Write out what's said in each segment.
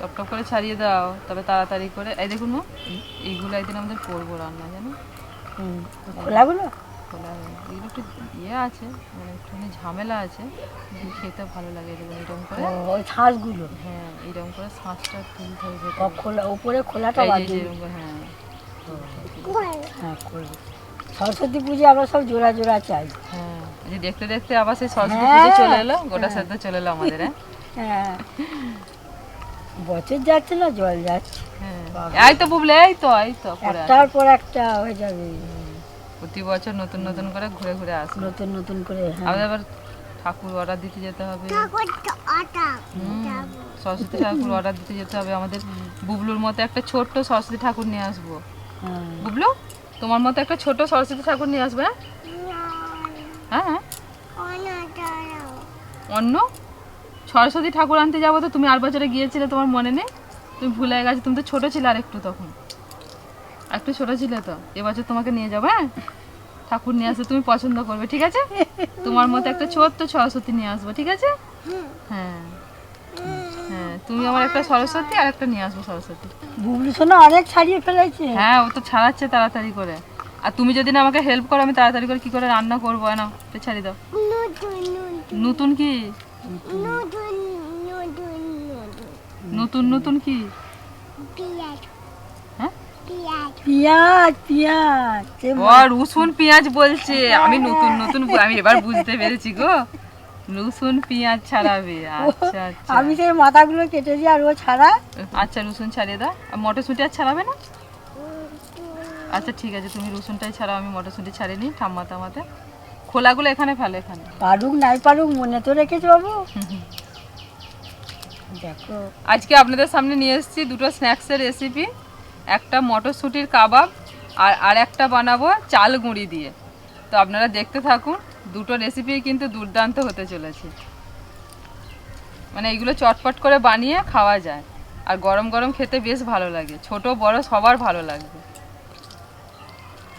Top top করে ছাড়িয়ে দাও তবে তাড়াতাড়ি করে। এই দেখুন এইগুলো একদিন আমাদের করব রান্না জানো? খোলাগুলো? খোলা এগুলো একটু ইয়ে আছে মানে একটুখানি ঝামেলা আছে খেতে ভালো লাগে দেখুন এরকম করে। ওই ছাঁচগুলো? হ্যাঁ এরকম করে শাঁসটা তুলতে হবে খোলা উপরে খোলাটা বাদ এরকম করে, হ্যাঁ। হ্যাঁ করব সরস্বতী পুজো আমরা সব জোড়া জোড়া চাই। হ্যাঁ দেখতে দেখতে আবার সেই সরস্বতী হ্যাঁ। পুজো চলে এলো গোটা সেদ্ধ চলে এলো আমাদের হ্যাঁ। হ্যাঁ। বছর যাচ্ছে না জল যাচ্ছে। হ্যাঁ। এই তো বুবলে এই তো এই তো একটার পর একটা হয়ে যাবে। প্রতি বছর নতুন নতুন করে ঘুরে ঘুরে আসবে নতুন নতুন করে হ্যাঁ। আমাদের আবার ঠাকুর অর্ডার দিতে যেতে হবে। সরস্বতী ঠাকুর অর্ডার দিতে যেতে হবে। আমাদের বুবলুর মতো একটা ছোট্ট সরস্বতী ঠাকুর নিয়ে আসব। হ্যাঁ। বুবলু তোমার মতো একটা ছোট সরস্বতী ঠাকুর নিয়ে আসবে হ্যাঁ? হ্যাঁ অন্য? সরস্বতী ঠাকুর আনতে যাব তো তুমি আর বছরে গিয়েছিলে তোমার মনে নেই? তুমি ভুলে গেছো তুমি তো ছোট ছিলে আর একটু তখন। একটু ছোট ছিলে তো এবছর তোমাকে নিয়ে যাব হ্যাঁ? ঠাকুর নিয়ে আসবে তুমি পছন্দ করবে ঠিক আছে? তোমার মতো একটা ছোট্ট সরস্বতী নিয়ে আসব ঠিক আছে? হ্যাঁ। হ্যাঁ তুমি আমার একটা সরস্বতী আর একটা নিয়ে আসব সরস্বতী। বুবলি সোনা অনেক ছাড়িয়ে ফেলেছে। হ্যাঁ ও তো ছাড়াচ্ছে তাড়াতাড়ি করে। আর তুমি যদি না আমাকে হেল্প করো আমি তাড়াতাড়ি করে কি করে রান্না করব না? ছাড়ি দাও। নতুন কি? নতুন নতুন কি? হ্যাঁ? পেঁয়াজ পেঁয়াজ ও রসুন পেঁয়াজ বলছে। আমি নতুন নতুন আমি এবার বুঝতে পেরেছি গো। রসুন পেঁয়াজ ছাড়াবে। আচ্ছা আচ্ছা। আমি সেই মাথাগুলো কেটেছি আর ও ছাড়া আচ্ছা রসুন ছাড়িয়ে দাও। আর মটরশুঁটি আর ছাড়াবে না? আচ্ছা ঠিক আছে তুমি রসুনটাই ছাড়াও আমি মটরশুঁটি ছাড়িয়ে নিই ঠাম্মা তামাতে খোলাগুলো এখানে ফেলে এখানে। পারুক নাই পারুক মনে তো রেখেছো বাবু। দেখো। আজকে আপনাদের সামনে নিয়ে এসেছি দুটো স্ন্যাক্সের রেসিপি একটা মটরশুঁটির কাবাব আর আর একটা বানাবো চাল গুঁড়ি দিয়ে। তো আপনারা দেখতে থাকুন দুটো রেসিপি কিন্তু দুর্দান্ত হতে চলেছে। মানে এগুলো চটপট করে বানিয়ে খাওয়া যায়। আর গরম গরম খেতে বেশ ভালো লাগে। ছোট বড় সবার ভালো লাগবে।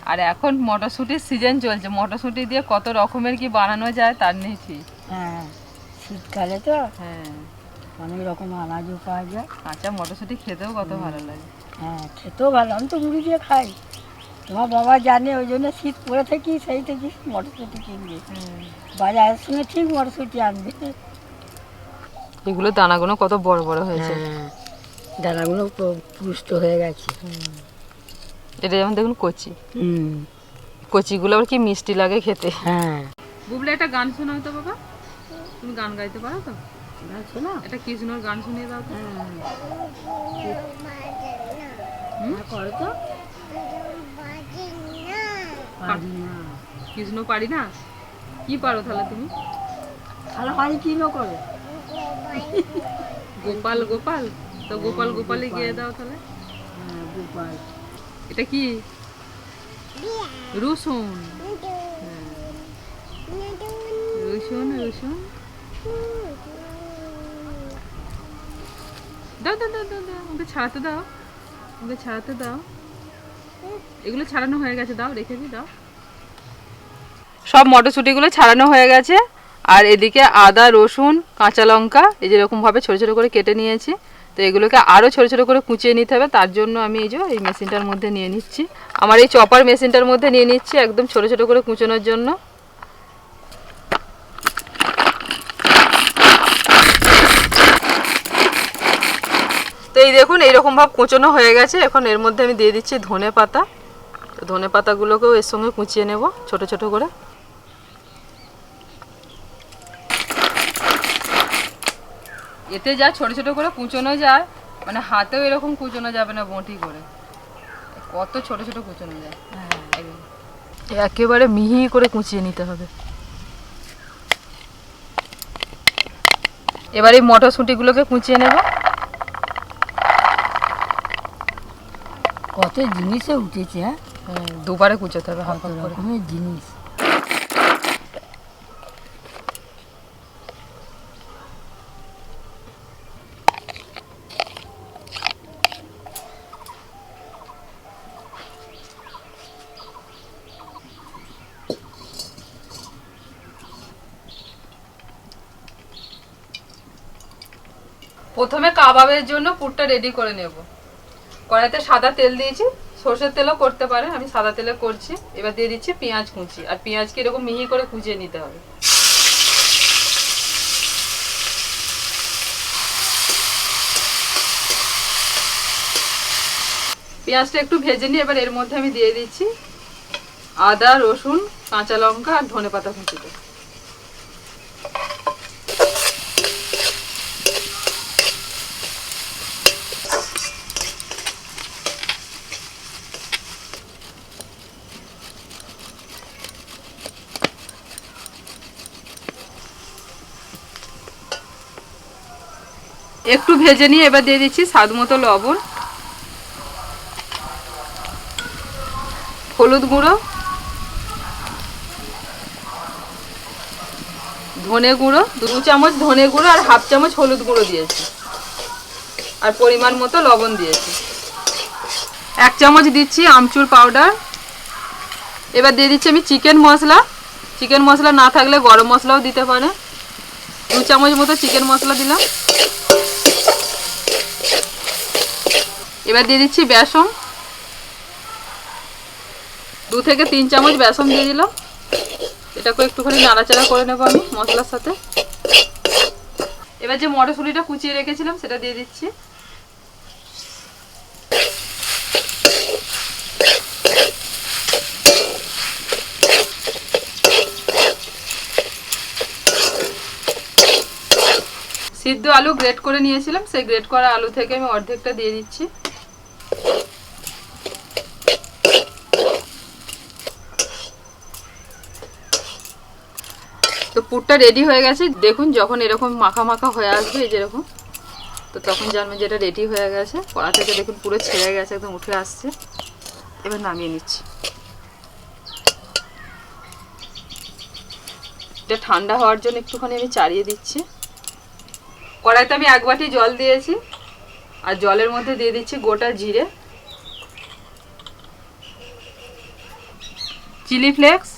আর এখন মটরশুঁটির সিজন চলছে। মটরশুঁটি দিয়ে কত রকমের কি বানানো যায় তার ঠিক। হ্যাঁ শীতকালে তো হ্যাঁ। অনেক রকম আনাজও পাওয়া যায়। কাঁচা মটরশুঁটি খেতেও কত ভালো লাগে। হ্যাঁ খেতেও ভালো। আমি তো মুড়ি দিয়ে খাই। তোমার বাবা জানে ওই জন্য শীত পড়ে থাকি সেই থেকে মটরশুঁটি কিনবে। বাজারের সঙ্গে ঠিক মটরশুঁটি আনবে। এগুলো দানাগুলো কত বড় বড় হয়েছে। হ্যাঁ দানাগুলো পুষ্ট হয়ে গেছে। এটা যেমন দেখুন কচি। হুম। কচিগুলো আবার কি মিষ্টি লাগে খেতে। হ্যাঁ। বুবলে একটা গান শোনাও তো বাবা। তুমি গান গাইতে পারো তো? শোনা একটা কৃষ্ণর গান শুনিয়ে দাও তো। হ্যাঁ। করো তো। কৃষ্ণ পারি না কি পারো তাহলে তুমি? তাহলে পারি কিনো করো? গোপাল গোপাল। তো গোপাল গোপালই গিয়ে দাও তাহলে। হ্যাঁ গোপাল। এটা কি? রসুন। রসুন রসুন। দাও দাও দাও দাও দাও। ওকে ছাড়াতে দাও। ওকে ছাড়াতে দাও। এগুলো ছাড়ানো হয়ে গেছে, দাও, রেখে দিই, দাও। সব মটরশুঁটিগুলো ছাড়ানো হয়ে গেছে। আর এদিকে আদা, রসুন, কাঁচা লঙ্কা, এই যে এরকমভাবে ছোটো ছোটো করে কেটে নিয়েছি। তো এগুলোকে আরও ছোটো ছোটো করে কুচিয়ে নিতে হবে। তার জন্য আমি এই যে এই মেশিনটার মধ্যে নিয়ে নিচ্ছি। আমার এই চপার মেশিনটার মধ্যে নিয়ে নিচ্ছি একদম ছোটো ছোটো করে কুচোনোর জন্য। তো এই দেখুন, এইরকম ভাব কুচোনো হয়ে গেছে। এখন এর মধ্যে আমি দিয়ে দিচ্ছি ধনে পাতা। তো ধনে পাতাগুলোকেও এর সঙ্গে কুচিয়ে নেব ছোট ছোট করে। এতে যা ছোট ছোট করে কুচোনো যায় মানে হাতেও এরকম কুচোনো যাবে না বঁটি করে। কত ছোট ছোট কুচোনো যায়। একদম। একেবারে মিহি করে কুচিয়ে নিতে হবে। এবার এই মটরশুঁটিগুলোকে কুচিয়ে নেব। কত জিনিসে উঠেছে হ্যাঁ? হ্যাঁ, দুবারে কুচোতে হবে হাফ রকমের জিনিস। প্রথমে কাবাবের জন্য পুরটা রেডি করে নেব। কড়াইতে সাদা তেল দিয়েছি, সর্ষের তেলও করতে পারে আমি সাদা তেলে করছি। এবার দিয়ে দিচ্ছি পেঁয়াজ কুচি, আর পেঁয়াজকে এরকম মিহি করে কুচিয়ে নিতে হবে। পেঁয়াজটা একটু ভেজে নিয়ে এবার এর মধ্যে আমি দিয়ে দিচ্ছি আদা, রসুন, কাঁচা লঙ্কা, আর ধনে পাতা কুচিটা। একটু ভেজে নিয়ে এবার দিয়ে দিচ্ছি স্বাদ মতো লবণ, হলুদ গুঁড়ো, ধনে গুঁড়ো, দু চামচ ধনে গুঁড়ো আর হাফ চামচ হলুদ গুঁড়ো দিয়েছি। আর পরিমাণ মতো লবণ দিয়েছি। এক চামচ দিচ্ছি আমচুর পাউডার। এবার দিয়ে দিচ্ছি আমি চিকেন মশলা। চিকেন মশলা না থাকলে গরম মশলাও দিতে পারে। দু চামচ মতো চিকেন মশলা দিলাম। এবার দিয়ে দিচ্ছি বেসন। দু থেকে তিন চামচ বেসন দিয়ে দিলাম। এটাকে একটুখানি নাড়াচাড়া করে নেব আমি মশলার সাথে। এবার যে মটরশুঁটিটা কুচিয়ে রেখেছিলাম, সেটা দিয়ে দিচ্ছি। সিদ্ধ আলু গ্রেট করে নিয়েছিলাম, সেই গ্রেট করা আলু থেকে আমি অর্ধেকটা দিয়ে দিচ্ছি। পুরটা রেডি হয়ে গেছে। দেখুন যখন এরকম মাখা মাখা হয়ে আসবে যেরকম তো তখন জানবেন যেটা রেডি হয়ে গেছে। কড়া থেকে দেখুন পুরো ছেড়ে গেছে, একদম উঠে আসছে। এবার নামিয়ে নিচ্ছি। এটা ঠান্ডা হওয়ার জন্য একটুখানি আমি চাড়িয়ে দিচ্ছি। কড়াইতে আমি এক বাটি জল দিয়েছি, আর জলের মধ্যে দিয়ে দিচ্ছি গোটা জিরে। চিলি ফ্লেক্স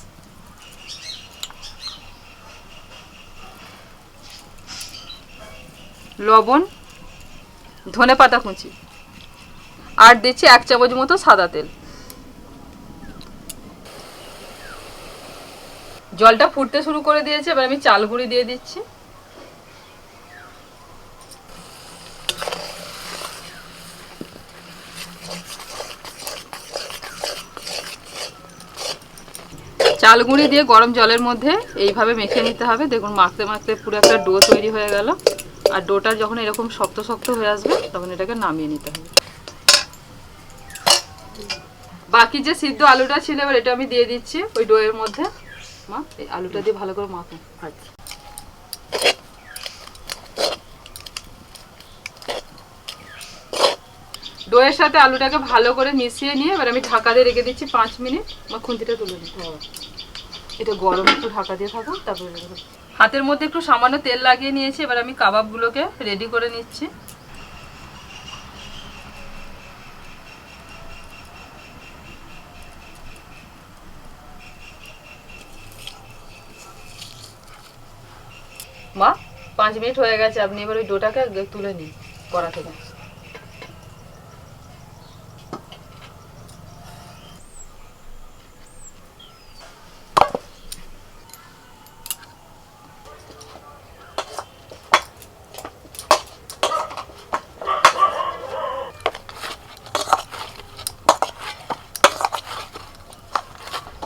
লবণ, ধনে পাতা কুচি আর দিচ্ছি এক চামচ মতো সাদা তেল। জলটা ফুটতে শুরু করে দিয়েছে, এবার আমি চাল গুঁড়ি দিয়ে দিচ্ছি। চাল গুঁড়ি দিয়ে গরম জলের মধ্যে এইভাবে মেখে নিতে হবে। দেখুন মাখতে মাখতে পুরো একটা ডো তৈরি হয়ে গেল। আর ডোটা যখন এরকম শক্ত শক্ত হয়ে আসবে তখন এটাকে নামিয়ে নিতে হবে। বাকি যে সিদ্ধ আলুটা ছিল এবার এটা আমি দিয়ে দিচ্ছি ওই ডোয়ের মধ্যে। মা এই আলুটা দিয়ে ভালো করে মাখো। আচ্ছা। ডোয়ের সাথে আলুটাকে ভালো করে মিশিয়ে নিয়ে এবার আমি ঢাকা দিয়ে রেখে দিচ্ছি পাঁচ মিনিট। আমার খুন্তিটা তুলে নিতে হবে। এটা গরম একটু ঢাকা দিয়ে থাকুন তারপরে। হাতের মধ্যে একটু সামান্য তেল লাগিয়ে নিয়েছি, এবার আমি কাবাবগুলোকে রেডি করে নিচ্ছি। মা, পাঁচ মিনিট হয়ে গেছে, আপনি এবার ওই ডোটাকে তুলে নিন কড়া থেকে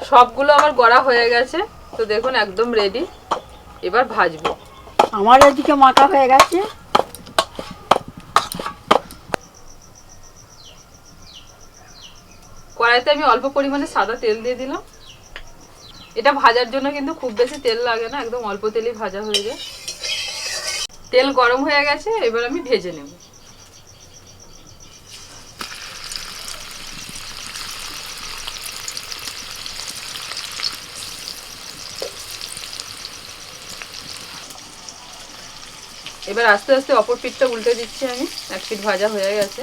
সবগুলো আমার গড়া হয়ে গেছে। তো দেখুন একদম রেডি এবার ভাজবো। আমার এদিকে মাখা হয়ে গেছে। কড়াইতে আমি অল্প পরিমাণে সাদা তেল দিয়ে দিলাম। এটা ভাজার জন্য কিন্তু খুব বেশি তেল লাগে না একদম অল্প তেলেই ভাজা হয়ে যায়। তেল গরম হয়ে গেছে এবার আমি ভেজে নেব। এবার আস্তে আস্তে অপর পিঠটা উল্টে দিচ্ছি আমি। এক পিঠ ভাজা হয়ে গেছে।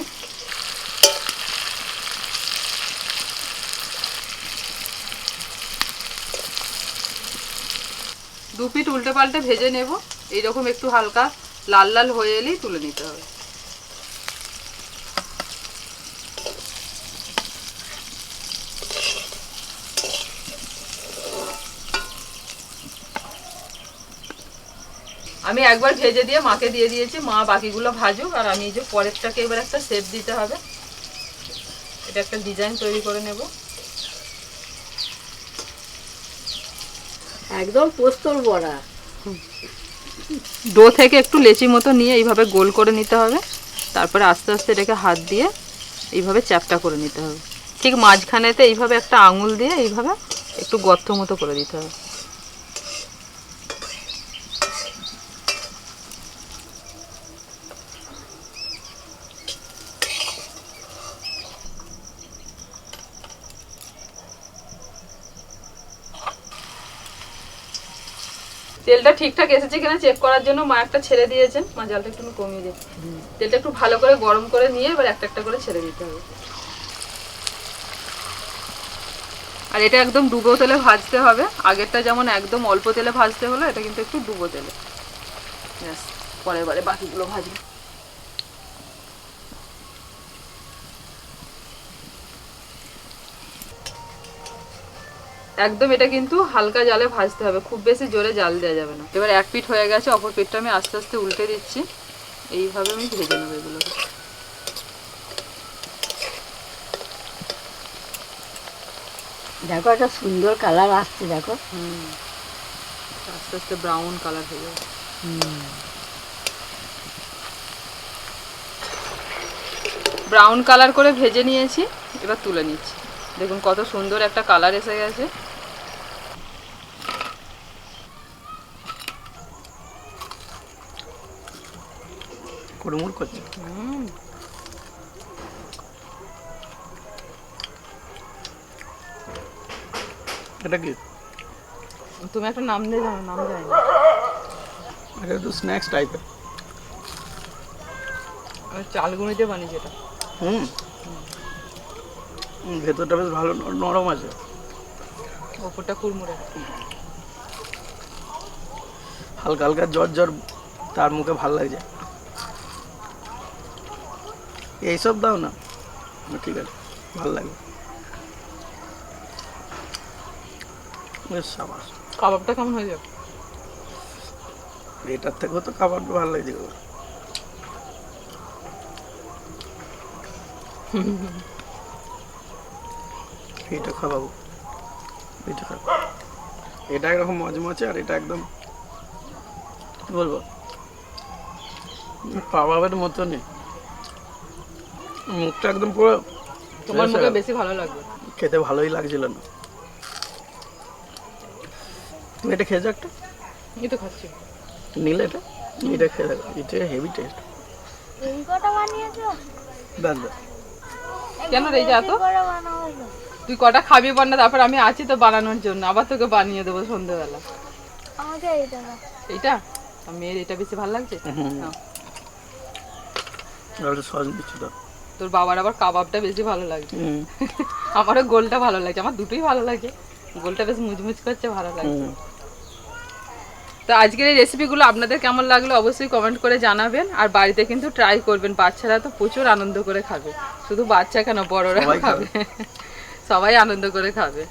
দু পিঠ উল্টে পাল্টে ভেজে নেব। এইরকম একটু হালকা লাল লাল হয়ে এলেই তুলে নিতে হবে। আমি একবার ভেজে দিয়ে মাকে দিয়ে দিয়েছি মা বাকিগুলো ভাজুক আর আমি যে পরেরটাকে এবার একটা শেপ দিতে হবে। এটা একটা ডিজাইন তৈরি করে নেব। একদম পোস্তর বড়া। ডো থেকে একটু লেচি মতো নিয়ে এইভাবে গোল করে নিতে হবে। তারপরে আস্তে আস্তে এটাকে হাত দিয়ে এইভাবে চ্যাপটা করে নিতে হবে। ঠিক মাঝখানেতে এইভাবে একটা আঙুল দিয়ে এইভাবে একটু গর্ত মতো করে দিতে হবে। তেলটা ঠিকঠাক এসেছে কিনা চেক করার জন্য মা একটা ছেড়ে দিয়েছেন। মা জলটা একটু কমিয়ে দিয়ে তেলটা একটু ভালো করে গরম করে নিয়ে এবার একটা একটা করে ছেড়ে দিতে হবে। আর এটা একদম ডুবো তেলে ভাজতে হবে। আগেরটা যেমন একদম অল্প তেলে ভাজতে হলো এটা কিন্তু একটু ডুবো তেলে। ব্যাস পরের বারে বাকিগুলো ভাজবো। একদম এটা কিন্তু হালকা জালে ভাজতে হবে খুব বেশি জোরে জাল দেওয়া যাবে না। এবার এক পিঠ হয়ে গেছে অপর পিঠটা আমি আস্তে আস্তে উল্টে দিচ্ছি। এইভাবে আমি ভেজে নেব এগুলোকে দেখো একটা সুন্দর কালার আসছে দেখো। হুম আস্তে আস্তে ব্রাউন কালার হয়ে যাবে। ব্রাউন কালার করে ভেজে নিয়েছি এবার তুলে নিচ্ছি। দেখুন কত সুন্দর একটা কালার এসে গেছে। কুড়মুড় করছে। এটা কি? তুমি একটা নাম দিয়ে জানো নাম জানি এটা একটু স্ন্যাক্স টাইপের আমি চাল গুঁড়িতে বানিয়েছি এটা। হুম। ভেতরটা বেশ ভালো নরম আছে। ওপরটা কুড়মুড়ে। হালকা হালকা জ্বর জ্বর তার মুখে ভালো লাগছে। এইসব দাও না। ঠিক আছে ভালো বেশ সাবাস। কাবাবটা কেমন হয়ে যাবে? এটার থেকেও তো খাবারটা ভালো লাগছে গো। এটা খাওয়াবো। এটা খাব এটা একরকম মজমচে আর এটা একদম কি বলব? কাবাবের মতনই। মুখটা একদম পুরো তোমার মুখে বেশি ভালো লাগবে। খেতে ভালোই লাগছিল না। তুমি এটা খেয়েছো একটা। এই তো খাচ্ছি। নিলে এটা? এটা খেয়ে দেখো এটা হেভি টেস্ট এই কটা বানিয়েছো? ব্যাস কেন রে যা তো। তুই কটা খাবি বল না তারপর আমি আছি তো বানানোর জন্য। আবার তোকে বানিয়ে দেবো সন্ধ্যেবেলা আমাকে এইটা? এইটা মেয়ের এটা বেশি ভালো লাগছে? হুম। নাও। আর সস দিচ্ছি তো। তোর বাবার আবার কাবাবটা বেশি ভালো লাগে। আমারও গোলটা ভালো লাগে আমার দুটোই ভালো লাগে। গোলটা বেশ মুচমুচ করছে ভালো লাগছে তো আজকের এই রেসিপিগুলো আপনাদের কেমন লাগল অবশ্যই কমেন্ট করে জানাবেন আর বাড়িতে কিন্তু ট্রাই করবেন বাচ্চারা তো প্রচুর আনন্দ করে খাবে। শুধু বাচ্চা কেন বড়রা খাবে। সবাই আনন্দ করে খাবে।